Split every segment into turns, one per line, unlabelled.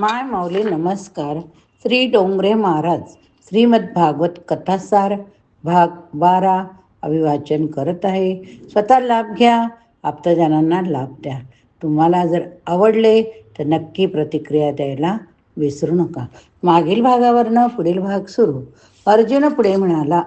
माय माऊली नमस्कार. श्री डोंगरे महाराज श्रीमद भागवत कथासार भाग बारा अभिवाचन करत आहे. स्वतः लाभ घ्या आप्तजनांना लाभ द्या. तुम्हाला जर आवडले तर नक्की प्रतिक्रिया द्यायला विसरू नका. मागील भागावरनं पुढील भाग सुरू. अर्जुन पुढे म्हणाला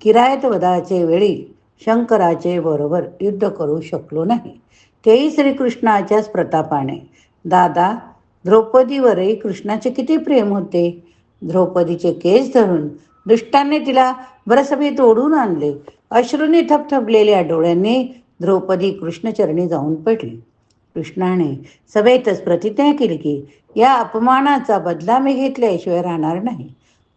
किरायतवदाचे वेळी शंकराचे बरोबर युद्ध करू शकलो नाही. तेही श्रीकृष्णाच्याच प्रतापाने. दादा द्रौपदीवरही कृष्णाचे किती प्रेम होते. द्रौपदीचे केस धरून दुष्टाने तिला बरसभेत ओढून आणले. अश्रूने थपथपलेल्या डोळ्यांनी द्रौपदी कृष्णचरणी जाऊन पडली. कृष्णाने सभेतच प्रतिज्ञा केली की या अपमानाचा बदला मी घेतल्याशिवाय राहणार नाही.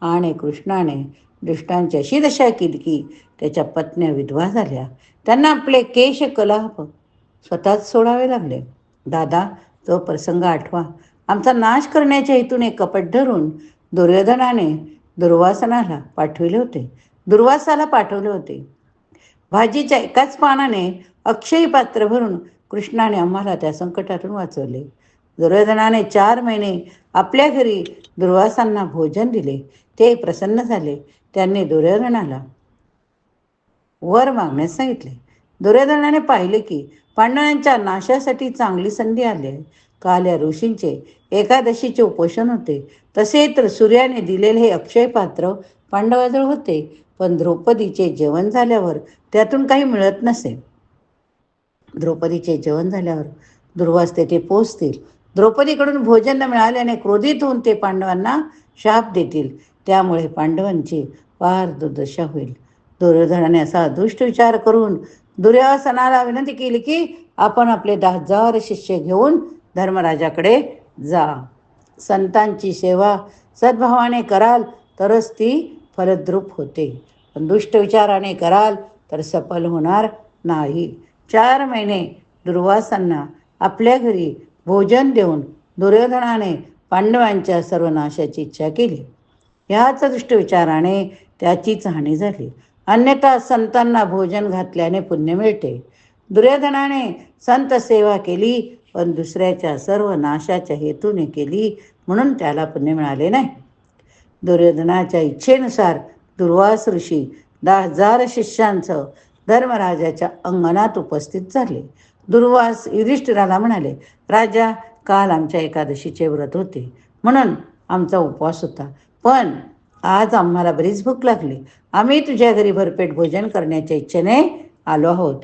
आणि कृष्णाने दुष्टांची अशी दशा केली की त्याच्या पत्न्या विधवा झाल्या. त्यांना आपले केश कलाप स्वतःच सोडावे लागले. दादा तो प्रसंग आठवा. आमचा नाश करण्याच्या हेतूने कपट धरून दुर्योधनाने दुर्वासनाला पाठविले होते. दुर्वासाला पाठवले होते. भाजीच्या एकाच पानाने अक्षयी पात्र भरून कृष्णाने आम्हाला त्या संकटातून वाचवले. दुर्योधनाने चार महिने आपल्या घरी दुर्वासांना भोजन दिले. ते प्रसन्न झाले. त्यांनी दुर्योधनाला वर मागण्यास सांगितले. दुर्योधनाने पाहिले की पांडवांच्या नाशासाठी चांगली संधी आली आहे. काल या ऋषींचे एकादशीचे उपोषण होते. तसे तर सूर्याने दिलेले हे अक्षय पात्र पांडवाजवळ होते पण द्रौपदीचे जेवण झाल्यावर त्यातून काही मिळत नसे. द्रौपदीचे जेवण झाल्यावर दुर्वास तेथे पोचतील द्रौपदीकडून भोजन न मिळाल्याने क्रोधित होऊन ते पांडवांना शाप देतील. त्यामुळे पांडवांची फार दुर्दशा होईल. दुर्योधनाने असा दुष्ट विचार करून दुर्यासनाला विनंती केली की आपण आपले दहा हजार शिष्य घेऊन धर्मराजाकडे जा. संतांची सेवा सद्भावाने कराल तरच ती फलद्रूप होते. पण दुष्ट विचाराने कराल तर सफल होणार नाही. चार महिने दुर्वासांना आपल्या घरी भोजन देऊन दुर्योधनाने पांडवांच्या सर्वनाशाची इच्छा केली. ह्याच दुष्ट विचाराने त्याचीच हानी झाली. अन्यथा संतांना भोजन घातल्याने पुण्य मिळते. दुर्योधनाने संत सेवा केली पण दुसऱ्याच्या सर्व नाशाच्या हेतूने केली म्हणून त्याला पुण्य मिळाले नाही. दुर्योधनाच्या इच्छेनुसार दुर्वास ऋषी दहा हजार शिष्यांचं धर्मराजाच्या अंगणात उपस्थित झाले. दुर्वास युधिष्ठिराला म्हणाले राजा काल आमच्या एकादशीचे व्रत होते. म्हणून आमचा उपवास होता. पण आज आम्हाला बरीच भूक लागली. आम्ही तुझ्या घरी भरपेट भोजन करण्याच्या इच्छेने आलो आहोत.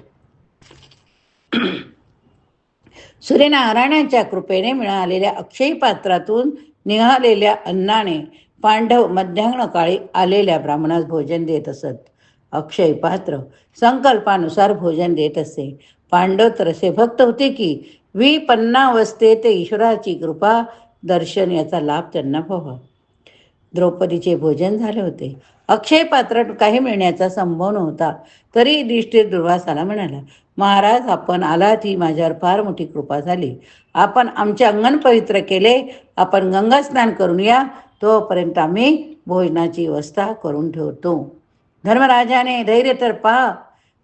सूर्यनारायणाच्या कृपेने मिळालेल्या अक्षयी पात्रातून निघालेल्या अन्नाने पांडव मध्याह्न काळी आलेल्या ब्राह्मणास भोजन देत असत. अक्षय पात्र संकल्पानुसार भोजन देत असे. पांडव तर असे भक्त होते की विपन्नावस्थेत ईश्वराची कृपा दर्शन याचा लाभ त्यांना व्हावा. द्रौपदीचे भोजन झाले होते. अक्षय पात्र काही मिळण्याचा संभव नव्हता. तरी युधिष्ठिर दुर्वासाला म्हणाला महाराज आपण आलात ही माझ्यावर फार मोठी कृपा झाली. आपण आमचे अंगण पवित्र केले. आपण गंगा स्नान करून या. तोपर्यंत आम्ही भोजनाची व्यवस्था करून ठेवतो. धर्मराजाने धैर्य तर पहा.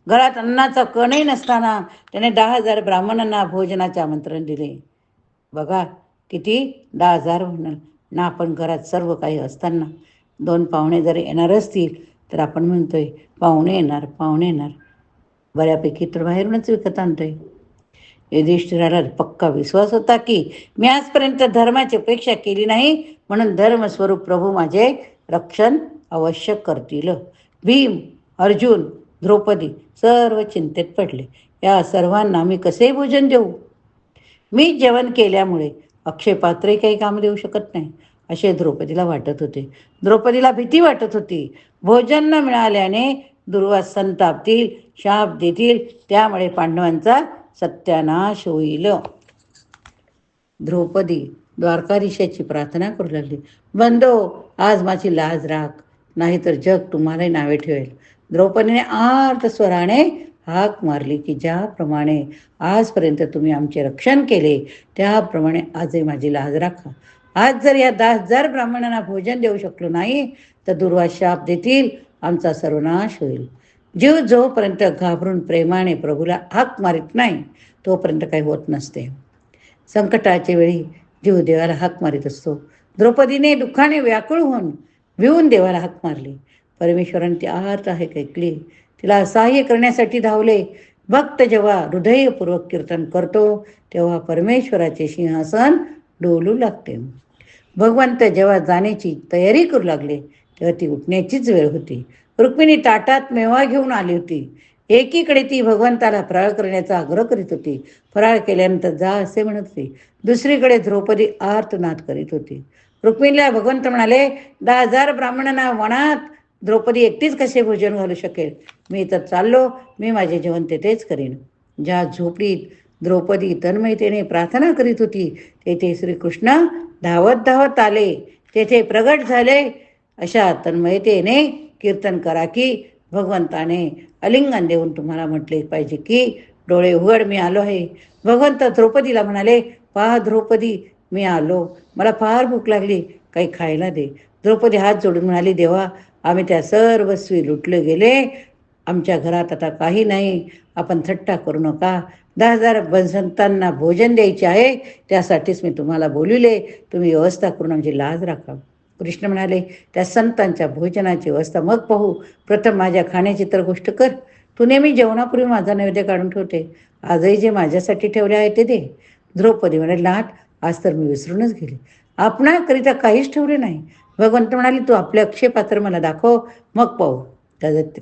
घरात अन्नाचा कणही नसताना त्याने दहा हजार ब्राह्मणांना भोजनाचे आमंत्रण दिले. बघा किती दहा हजार म्हणाल. ना आपण घरात सर्व काही असताना दोन पाहुणे जर येणार असतील तर आपण म्हणतोय पाहुणे येणार पाहुणे येणार. बऱ्यापैकी तर बाहेरूनच विकत आणतोय. युधिष्ठिराला पक्का विश्वास होता की मी आजपर्यंत धर्माची अपेक्षा केली नाही म्हणून धर्मस्वरूप प्रभू माझे रक्षण अवश्य करतील. भीम अर्जुन द्रौपदी सर्व चिंतेत पडले. या सर्वांना मी कसे भोजन देऊ? मी जेवण केल्यामुळे अक्षय पात्रही काही काम देऊ शकत नाही. असे द्रौपदीला वाटत होते. द्रौपदीला भीती वाटत होती. भोजन न मिळाल्याने दुर्वास संतापतील शाप देतील त्यामुळे पांडवांचा सत्यानाश होईल. द्रौपदी द्वारकाधीशाची प्रार्थना करू लागली. बंदो आज माझी लाज राख नाहीतर जग तुम्हालाही नावे ठेवेल. द्रौपदीने आर्त स्वराने हाक मारली की ज्याप्रमाणे आजपर्यंत तुम्ही आमचे रक्षण केले त्याप्रमाणे आजही माझी लाज राखा. आज जर या दहा हजार ब्राह्मणांना भोजन देऊ शकलो नाही तर दुर्वा शाप देतील आमचा सर्वनाश होईल. जीव जोपर्यंत घाबरून प्रेमाने प्रभूला हाक मारित नाही तोपर्यंत काही होत नसते. संकटाच्या वेळी जीव देवाला हाक मारित असतो. द्रौपदीने दुःखाने व्याकुळ होऊन भिवून देवाला हाक मारली. परमेश्वराने ती आहात आहे ऐकली? तिला सहाय्य करण्यासाठी धावले. भक्त जेव्हा हृदयपूर्वक कीर्तन करतो तेव्हा परमेश्वराचे सिंहासन डोलू लागते. भगवंत जेव्हा जाण्याची तयारी करू लागले तेव्हा ती उठण्याचीच वेळ होती. रुक्मिणी ताटात मेवा घेऊन आली होती. एकीकडे ती भगवंताला फराळ करण्याचा आग्रह करीत होती. फराळ केल्यानंतर जा असे म्हणत होती. दुसरीकडे द्रौपदी आर्तनाद करीत होती. रुक्मिणीला भगवंत म्हणाले दहा हजार ब्राह्मणांना वनात द्रौपदी एकटीच कसे भोजन घालू शकेल? मी तर चाललो. मी माझे जेवण तेथेच करीन. ज्या झोपडीत द्रौपदी तन्मयतेने प्रार्थना करीत होती. तेथे श्रीकृष्ण धावत धावत आले. तेथे प्रगट झाले. अशा तन्मयतेने कीर्तन करा की भगवंताने अलिंगन देऊन तुम्हाला म्हटले पाहिजे की डोळे उघड मी आलो आहे. भगवंत द्रौपदीला म्हणाले पहा द्रौपदी मी आलो. मला फार भूक लागली. काही खायला दे. द्रौपदी हात जोडून म्हणाली देवा आम्ही त्या सर्वस्वी लुटले गेले. आमच्या घरात आता काही नाही. आपण थट्टा करू नका. दहा हजार संतांना भोजन द्यायचे आहे त्यासाठीच मी तुम्हाला बोलिले तुम्ही व्यवस्था करून आमची लाज राखा कृष्ण म्हणाले त्या संतांच्या भोजनाची व्यवस्था मग पाहू. प्रथम माझ्या खाण्याची तर गोष्ट कर. तू नेहमी जेवणापूर्वी माझा नैवेद्य काढून ठेवते. आजही जे माझ्यासाठी ठेवले आहे ते दे. द्रौपदी म्हणाले लाट आज तर मी विसरूनच गेले. आपणाकरिता काहीच ठेवले नाही. भगवंत म्हणाले तू आपले अक्षय पात्र मला दाखव. मग पाहू.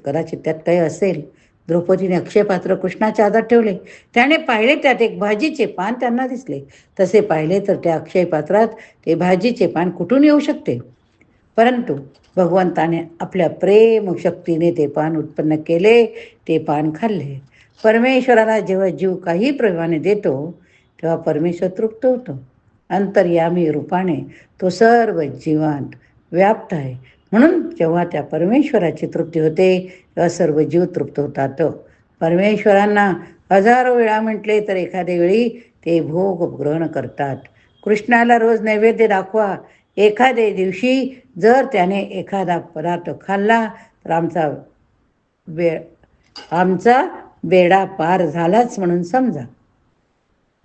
कदाचित त्यात काही असेल. द्रौपदीने अक्षयपात्र कृष्णाच्या हातात ठेवले. त्याने पाहिले त्यात एक भाजीचे पान त्यांना दिसले. तसे पाहिले तर त्या अक्षयपात्रात ते भाजीचे पान कुठून येऊ शकते? परंतु भगवंताने आपल्या प्रेम शक्तीने ते पान उत्पन्न केले. ते पान खाल्ले. परमेश्वराला जेव्हा जीव काही प्रेमाने देतो तेव्हा परमेश्वर तृप्त होतो. अंतर्यामी रूपाने तो सर्व जीवांत व्याप्त आहे. म्हणून जेव्हा त्या परमेश्वराची तृप्ती होते तेव्हा सर्व जीव तृप्त होतात. परमेश्वरांना हजारो वेळा म्हटले तर एखाद्या वेळी ते भोग ग्रहण करतात. कृष्णाला रोज नैवेद्य दाखवा. एखाद्या दिवशी जर त्याने एखादा पदार्थ खाल्ला तर आमचा बे आमचा बेडा पार झालाच म्हणून समजा.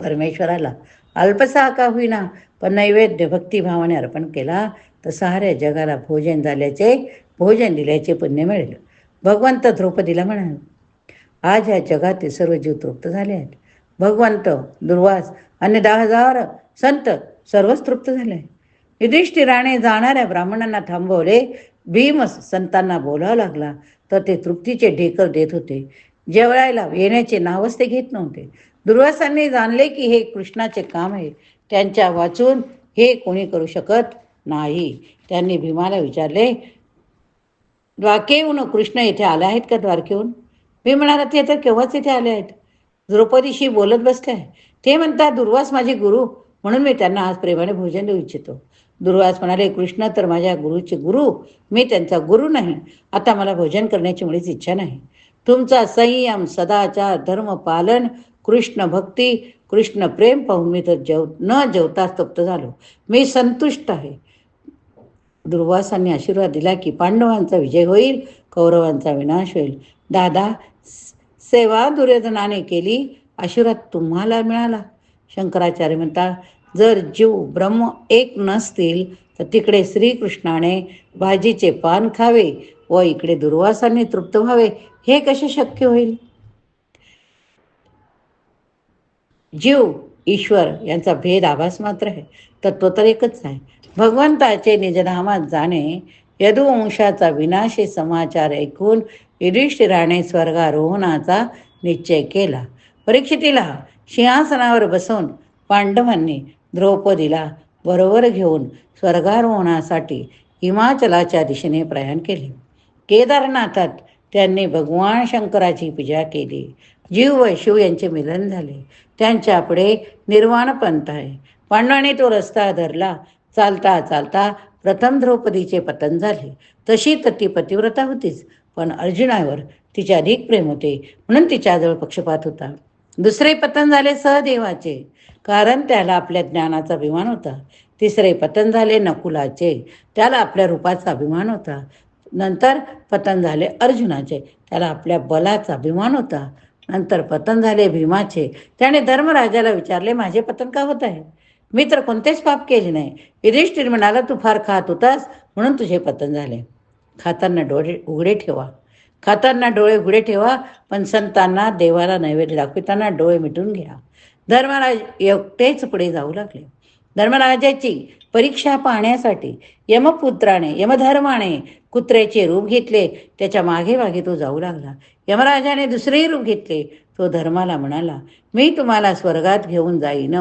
परमेश्वराला अल्पसा का होईना पण नैवेद्य भक्तिभावाने अर्पण केला तर साऱ्या जगाला भोजन झाल्याचे भोजन दिल्याचे पुण्य मिळेल. भगवंत द्रौपदीला म्हणाल आज या जगातील सर्व जीव तृप्त झाले आहेत. भगवंत दुर्वास आणि दहा हजार संत सर्वच तृप्त झाले युधिष्ठिराने जाणाऱ्या ब्राह्मणांना थांबवले भीम संतांना बोलावं लागला. तर ते तृप्तीचे ढेकर देत होते. जेवळायला येण्याचे नावच ते घेत नव्हते. दुर्वासांनी जाणले की हे कृष्णाचे काम आहे. त्यांच्या वाचून हे कोणी करू शकत नाही. त्यांनी भीमाला विचारले द्वारकेहून कृष्ण इथे आले आहेत का द्वारकेहून? मी म्हणाला ते तर केव्हाच इथे आले आहेत? द्रौपदीशी बोलत बसले आहे. ते म्हणतात दुर्वास माझे गुरु म्हणून मी त्यांना आज प्रेमाने भोजन देऊ इच्छितो. दुर्वास म्हणाले कृष्ण तर माझ्या गुरुचे गुरु मी त्यांचा गुरु नाही. आता मला भोजन करण्याची मुळीच इच्छा नाही. तुमचा संयम सदाचार धर्म पालन कृष्ण भक्ती कृष्ण प्रेम पाहून मी तर जेव न जेवता स्तप्त झालो. मी संतुष्ट आहे. दुर्वासांनी आशीर्वाद दिला की पांडवांचा विजय होईल कौरवांचा विनाश होईल. दादा सेवा दुर्योधनाने केली आशीर्वाद तुम्हाला मिळाला. शंकराचार्य म्हणता जर जीव ब्रह्म एक नसतील तर तिकडे श्रीकृष्णाने भाजीचे पान खावे व इकडे दुर्वासांनी तृप्त व्हावे. हे कसे शक्य होईल? जीव ईश्वर यांचा भेद आभास मात्र आहे. तत्व तर एकच आहे. भगवंताचे निजधामात जाणे यदुवंशाचा विनाशी समाचार ऐकून युधिष्ठिराने स्वर्गारोहणाचा निश्चय केला. परीक्षितीला सिंहासनावर बसून पांडवांनी द्रौपदीला बरोबर घेऊन स्वर्गारोहणासाठी हिमाचलाच्या दिशेने प्रयाण केले. केदारनाथात त्यांनी भगवान शंकराची पूजा केली. जीव व शिव यांचे मिलन झाले. त्यांच्या पुढे निर्वाण पंथ आहे. पांडवाने तो रस्ता धरला. चालता चालता प्रथम द्रौपदीचे पतन झाले. तशी तर ती पतिव्रता होतीच. पण अर्जुनावर तिचे अधिक प्रेम होते. म्हणून तिच्याजवळ पक्षपात होता. दुसरे पतन झाले सहदेवाचे. कारण त्याला आपल्या ज्ञानाचा अभिमान होता. तिसरे पतन झाले नकुलाचे. त्याला आपल्या रूपाचा अभिमान होता. नंतर पतन झाले अर्जुनाचे. त्याला आपल्या बलाचा अभिमान होता. नंतर पतन झाले भीमाचे. त्याने धर्मराजाला विचारले माझे पतन का होत आहे? मी तर कोणतेच पाप केले नाही. युधिष्ठिर म्हणाला तू फार खात होतास म्हणून तुझे पतन झाले. खाताना डोळे उघडे ठेवा. खाताना डोळे उघडे ठेवा पण संतांना देवाला नैवेद्य दाखविताना डोळे मिटून घ्या. धर्मराज एकटेच पुढे जाऊ लागले. धर्मराजाची परीक्षा पाहण्यासाठी यमपुत्राने यमधर्माने कुत्र्याचे रूप घेतले. त्याच्यामागे मागे तो जाऊ लागला. यमराजाने दुसरेही रूप घेतले. तो धर्माला म्हणाला मी तुम्हाला स्वर्गात घेऊन जाईन.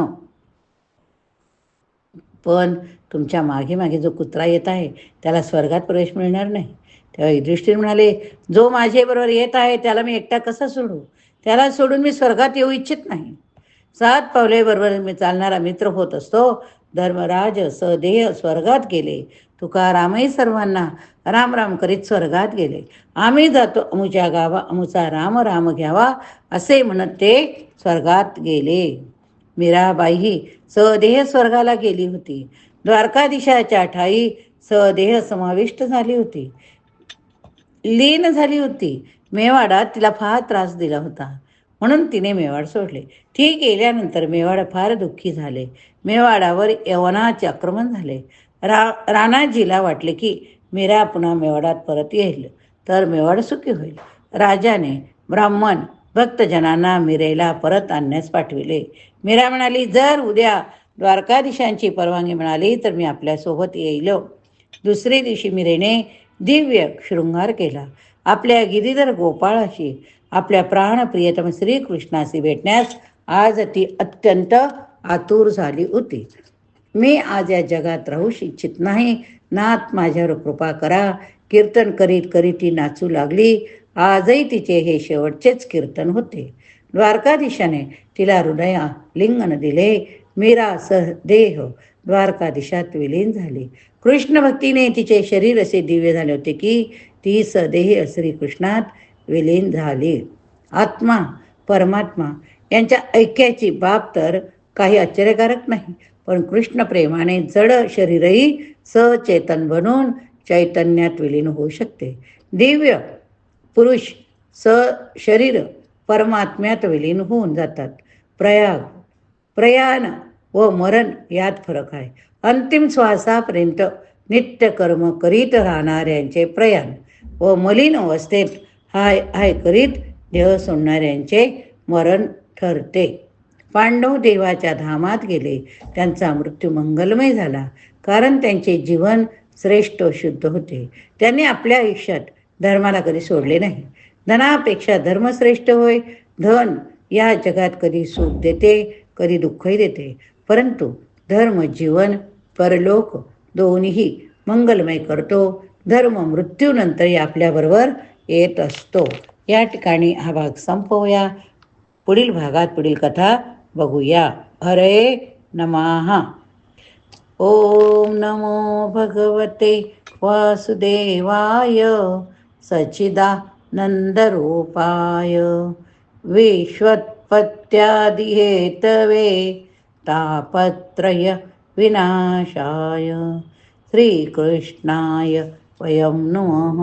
पण तुमच्या मागे मागे जो कुत्रा येत आहे त्याला स्वर्गात प्रवेश मिळणार नाही. तेव्हा युधिष्ठिर म्हणाले जो माझ्याबरोबर येत आहे त्याला मी एकटा कसा सोडू? त्याला सोडून मी स्वर्गात येऊ इच्छित नाही. सात पावलेबरोबर मी चालणारा मित्र होत असतो. धर्मराज सदेह स्वर्गात गेले. तुकारामही सर्वांना राम राम करीत स्वर्गात गेले. आम्ही जातो अमुच्या गावा अमुचा राम राम घ्यावा असे म्हणत ते स्वर्गात गेले. मीराबाई सदेह स्वर्गाला गेली होती. द्वारकाधीशाच्या ठाई सदेह समाविष्ट झाली होती. लीन झाली होती. मेवाडात तिला फार त्रास दिला होता. म्हणून तिने मेवाड सोडले. ती गेल्यानंतर मेवाड फार दुःखी झाले. मेवाडावर यवनाचे आक्रमण झाले. रा राणाजीला वाटले की मीरा पुन्हा मेवाडात परत येईल तर मेवाड सुखी होईल. राजाने ब्राह्मण भक्तजनांना मिरेला परत आणण्यास पाठविले. मीरा म्हणाली जर उद्या द्वारकाधीशांची परवानगी मिळाली तर मी आपल्यासोबत येईल. दुसरी दिवशी मिरेने दिव्य शृंगार केला. आपल्या गिरीधर गोपाळाशी आपल्या प्राणप्रियतम श्रीकृष्णाशी भेटण्यास आज ती अत्यंत आतुर झाली होती. मी आज या जगात राहू इच्छित नाही. नाथ माझ्यावर कृपा करा. कीर्तन करीत करीत ती नाचू लागली. आजही तिचे हे शेवटचेच कीर्तन होते. द्वारकाधीशाने तिला हृदया लिंगन दिले. मीरा सह देह द्वारकाधीशात विलीन झाली. कृष्ण भक्तीने तिचे शरीर असे दिव्य झाले होते की ती सदेह श्रीकृष्णात विलीन झाली. आत्मा परमात्मा यांच्या ऐक्याची बाब तर काही आश्चर्यकारक नाही पण कृष्ण प्रेमाने जड शरीरही सचेतन बनून चैतन्यात विलीन होऊ शकते. दिव्य पुरुष स शरीर परमात्म्यात विलीन होऊन जातात. प्रयाग प्रयाण व मरण यात फरक आहे. अंतिम श्वासापर्यंत नित्य कर्म करीत राहणाऱ्यांचे प्रयाण व मलिन अवस्थेत हाय हाय करीत देह सोडणाऱ्यांचे मरण ठरते. पांडव देवाच्या धामात गेले. त्यांचा मृत्यू मंगलमय झाला. कारण त्यांचे जीवन श्रेष्ठ शुद्ध होते. त्यांनी आपल्या आयुष्यात धर्माला कधी सोडले नाही. धनापेक्षा धर्म श्रेष्ठ होय. धन या जगात कधी सुख देते कधी दुःखही देते. परंतु धर्म जीवन परलोक दोन्ही मंगलमय करतो. धर्म मृत्यूनंतरही आपल्याबरोबर येत असतो. या ठिकाणी हा भाग संपवूया. पुढील भागात पुढील कथा बघूया. हरे नमहा ओम नमो भगवते वासुदेवाय सचिदानन्दरूपाय विश्वत्पत्यादिहेतवे तापत्रय विनाशाय. श्रीकृष्णाय वयं नमः.